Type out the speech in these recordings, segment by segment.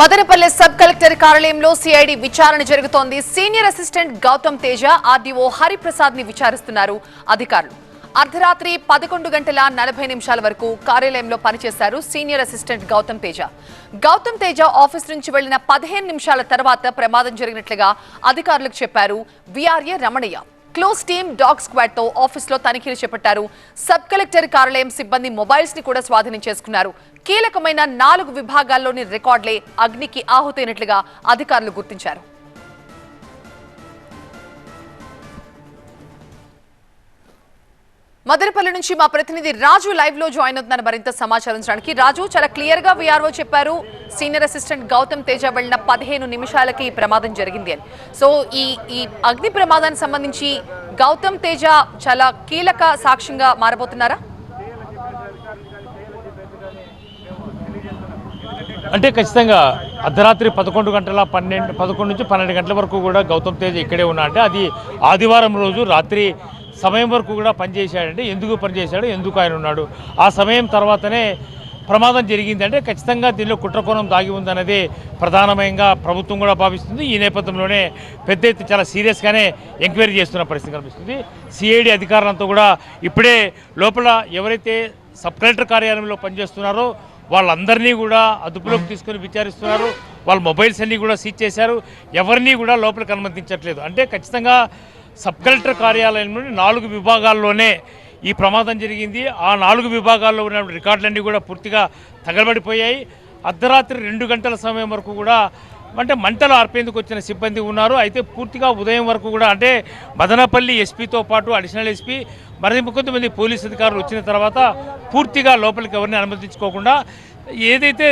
Madanapalle sub collector కార్యాలయంలో CID విచారణ జరుగుతోంది. Senior assistant Gautam Teja RDO హరిప్రసాద్ని విచారిస్తున్నారు అధికారులు. అర్ధరాత్రి పదకొండు గంటల నలభై నిమిషాల వరకు కార్యాలయంలో పనిచేశారు senior assistant Gautam Teja. Gautam Teja office నుంచి వెళ్ళిన పదిహేను నిమిషాల తర్వాత ప్రమాదం జరిగినట్లుగా అధికారులకు చెప్పారు VRA Ramanayya. Clues team dog స్క్వాడ్తో ఆఫీస్లో తనిఖీలు చేపట్టారు. సబ్ కలెక్టర్ కార్యాలయం సిబ్బంది మొబైల్స్ని కూడా స్వాధీనం చేసుకున్నారు. కీలకమైన నాలుగు విభాగాల్లోని రికార్డులే అగ్నికి ఆహుతైనట్లుగా అధికారులు గుర్తించారు. మదనపల్లి నుంచి మా ప్రతినిధి రాజు లైవ్లో జాయిన్ అవుతున్నారు మరింత సమాచారం రాజు చాలా క్లియర్గా విఆర్ఓ చెప్పారు. సీనియర్ అసిస్టెంట్ గౌతమ్ తేజ వెళ్ళిన పదిహేను నిమిషాలకి ఈ ప్రమాదం జరిగింది అని. సో ఈ ఈ అగ్ని ప్రమాదానికి సంబంధించి గౌతమ్ తేజ చాలా కీలక సాక్ష్యంగా మారబోతున్నారా? అంటే ఖచ్చితంగా అర్ధరాత్రి పదకొండు గంటల పన్నెండు పదకొండు నుంచి పన్నెండు గంటల వరకు కూడా గౌతమ్ తేజ్ ఇక్కడే ఉన్నా. అంటే అది ఆదివారం రోజు రాత్రి సమయం వరకు కూడా పనిచేశాడంటే ఎందుకు పనిచేశాడు? ఎందుకు ఆయన ఉన్నాడు? ఆ సమయం తర్వాతనే ప్రమాదం జరిగింది. అంటే ఖచ్చితంగా దీనిలో కుట్రకోణం దాగి ఉందన్నది ప్రధానమైనగా ప్రభుత్వం కూడా భావిస్తుంది. ఈ నేపథ్యంలోనే పెద్ద ఎత్తున చాలా సీరియస్గానే ఎంక్వైరీ చేస్తున్న పరిస్థితి కనిపిస్తుంది. సిఐడి అధికారులంతా కూడా ఇప్పుడే లోపల ఎవరైతే సబ్ కలెక్టర్ కార్యాలయంలో పనిచేస్తున్నారో వాళ్ళందరినీ కూడా అదుపులోకి తీసుకొని విచారిస్తున్నారు. వాళ్ళ మొబైల్స్ అన్నీ కూడా సీజ్ చేశారు. ఎవరిని కూడా లోపలికి అనుమతించట్లేదు. అంటే ఖచ్చితంగా సబ్ కలెక్టర్ కార్యాలయం నుండి నాలుగు విభాగాల్లోనే ఈ ప్రమాదం జరిగింది. ఆ నాలుగు విభాగాల్లో ఉన్న రికార్డులన్నీ కూడా పూర్తిగా తగలబడిపోయాయి. అర్ధరాత్రి రెండు గంటల సమయం వరకు కూడా అంటే మంటలు ఆర్పేందుకు వచ్చిన సిబ్బంది ఉన్నారు. అయితే పూర్తిగా ఉదయం వరకు కూడా అంటే మదనపల్లి ఎస్పీతో పాటు అడిషనల్ ఎస్పీ మరి కొంతమంది పోలీస్ అధికారులు వచ్చిన తర్వాత పూర్తిగా లోపలికి ఎవరిని అనుమతించుకోకుండా ఏదైతే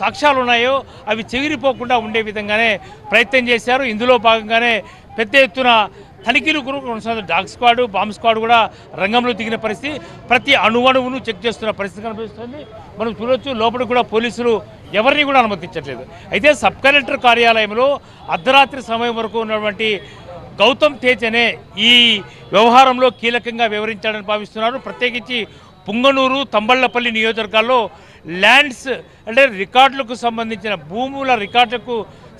సాక్ష్యాలు ఉన్నాయో అవి చెగిరిపోకుండా ఉండే విధంగానే ప్రయత్నం చేశారు. ఇందులో భాగంగానే పెద్ద ఎత్తున తనిఖీలు కొనసాగుతున్న డాగ్ స్క్వాడ్ బాంబ్ స్క్వాడ్ కూడా రంగంలో దిగిన పరిస్థితి. ప్రతి అణువణువును చెక్ చేస్తున్న పరిస్థితి కనిపిస్తుంది. మనం చూడొచ్చు లోపలికి కూడా పోలీసులు ఎవరిని కూడా అనుమతించట్లేదు. అయితే సబ్ కలెక్టర్ కార్యాలయంలో అర్ధరాత్రి సమయం వరకు ఉన్నటువంటి గౌతమ్ తేజ్ అనే ఈ వ్యవహారంలో కీలకంగా వివరించాడని భావిస్తున్నారు. ప్రత్యేకించి పుంగనూరు తంబళ్ళపల్లి నియోజకవర్గాల్లో ల్యాండ్స్ అంటే రికార్డులకు సంబంధించిన భూముల రికార్డులకు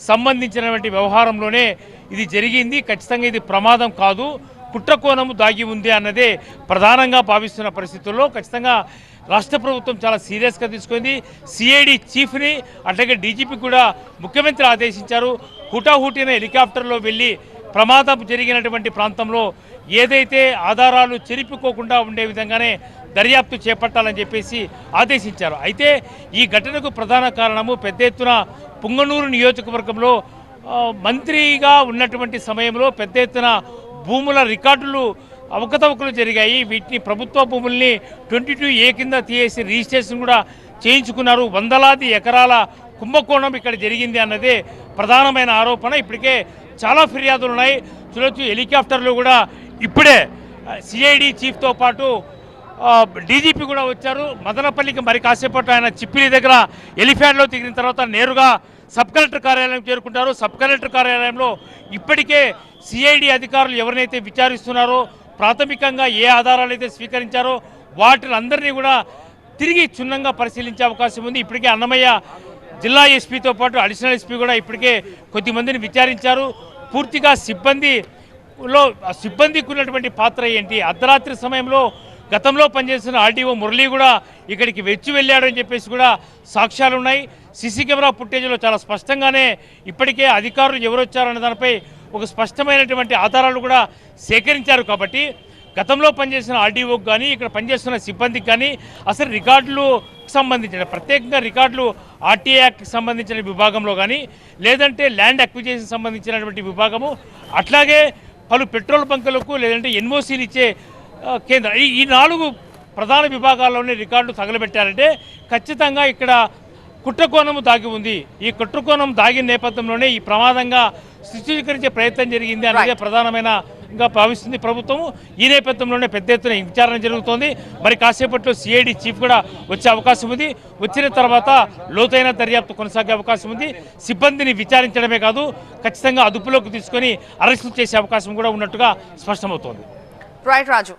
సంబంధించినటువంటి వ్యవహారంలోనే ఇది జరిగింది. ఖచ్చితంగా ఇది ప్రమాదం కాదు. కుట్రకోణము దాగి ఉంది అన్నదే ప్రధానంగా భావిస్తున్న పరిస్థితుల్లో. ఖచ్చితంగా రాష్ట్ర ప్రభుత్వం చాలా సీరియస్గా తీసుకుంది. సిఐడి చీఫ్ని అట్లాగే డీజీపీ కూడా ముఖ్యమంత్రి ఆదేశించారు. హుటాహుటిన హెలికాప్టర్లో వెళ్ళి ప్రమాదం జరిగినటువంటి ప్రాంతంలో ఏదైతే ఆధారాలు చెరిపిపోకుండా ఉండే విధంగానే దర్యాప్తు చేపట్టాలని చెప్పేసి ఆదేశించారు. అయితే ఈ ఘటనకు ప్రధాన కారణము పెద్ద ఎత్తున పుంగనూరు నియోజకవర్గంలో మంత్రిగా ఉన్నటువంటి సమయంలో పెద్ద ఎత్తున భూముల రికార్డులు అవకతవకలు జరిగాయి. వీటిని ప్రభుత్వ భూముల్ని ట్వంటీ టూ ఏ కింద తీసేసి రిజిస్ట్రేషన్ కూడా చేయించుకున్నారు. వందలాది ఎకరాల కుంభకోణం ఇక్కడ జరిగింది అన్నదే ప్రధానమైన ఆరోపణ. ఇప్పటికే చాలా ఫిర్యాదులు ఉన్నాయి. చూడొచ్చు హెలికాప్టర్లు కూడా ఇప్పుడే సిఐడి చీఫ్తో పాటు డీజీపీ కూడా వచ్చారు. మదనపల్లికి మరి కాసేపట్లో ఆయన చిప్పిలి దగ్గర ఎలిఫ్యాడ్లో దిగిన తర్వాత నేరుగా సబ్ కలెక్టర్ కార్యాలయం చేరుకుంటారు. సబ్ కలెక్టర్ కార్యాలయంలో ఇప్పటికే సిఐడి అధికారులు ఎవరినైతే విచారిస్తున్నారో ప్రాథమికంగా ఏ ఆధారాలు అయితే స్వీకరించారో వాటిని కూడా తిరిగి క్షుణ్ణంగా పరిశీలించే అవకాశం ఉంది. ఇప్పటికే అన్నమయ్య జిల్లా ఎస్పీతో పాటు అడిషనల్ ఎస్పీ కూడా ఇప్పటికే కొద్దిమందిని విచారించారు. పూర్తిగా సిబ్బందిలో సిబ్బందికి ఉన్నటువంటి పాత్ర ఏంటి? అర్ధరాత్రి సమయంలో గతంలో పనిచేసిన ఆర్డీఓ మురళి కూడా ఇక్కడికి వెచ్చి వెళ్ళాడని చెప్పేసి కూడా సాక్ష్యాలు ఉన్నాయి సీసీ కెమెరా ఫుటేజ్లో చాలా స్పష్టంగానే ఇప్పటికే అధికారులు ఎవరొచ్చారన్న దానిపై ఒక స్పష్టమైనటువంటి ఆధారాలు కూడా సేకరించారు కాబట్టి గతంలో పనిచేసిన ఆర్డీఓకి కానీ ఇక్కడ పనిచేస్తున్న సిబ్బందికి కానీ అసలు రికార్డులు సంబంధించిన ప్రత్యేకంగా రికార్డులు ఆర్టీఏ యాక్ట్కి సంబంధించిన విభాగంలో కానీ లేదంటే ల్యాండ్ అక్విజేషన్ సంబంధించినటువంటి విభాగము అట్లాగే పలు పెట్రోల్ బంకులకు లేదంటే ఎన్ఓసీలు ఇచ్చే కేంద్ర కేంద్రం. ఈ ఈ నాలుగు ప్రధాన విభాగాల్లోనే రికార్డులు తగలబెట్టారంటే ఖచ్చితంగా ఇక్కడ కుట్రకోణము దాగి ఉంది. ఈ కుట్రకోణం దాగిన నేపథ్యంలోనే ఈ ప్రమాదంగా చిత్రీకరించే ప్రయత్నం జరిగింది అనేది ప్రధానమైన భావిస్తుంది ప్రభుత్వం ఈ నేపథ్యంలోనే పెద్ద ఎత్తున విచారణ జరుగుతోంది. మరి కాసేపట్లో సిఐడి చీఫ్ కూడా వచ్చే అవకాశం ఉంది. వచ్చిన తర్వాత లోతైన దర్యాప్తు కొనసాగే అవకాశం ఉంది. సిబ్బందిని విచారించడమే కాదు ఖచ్చితంగా అదుపులోకి తీసుకొని అరెస్టు చేసే అవకాశం కూడా ఉన్నట్టుగా స్పష్టమవుతోంది. రైట్ రాజు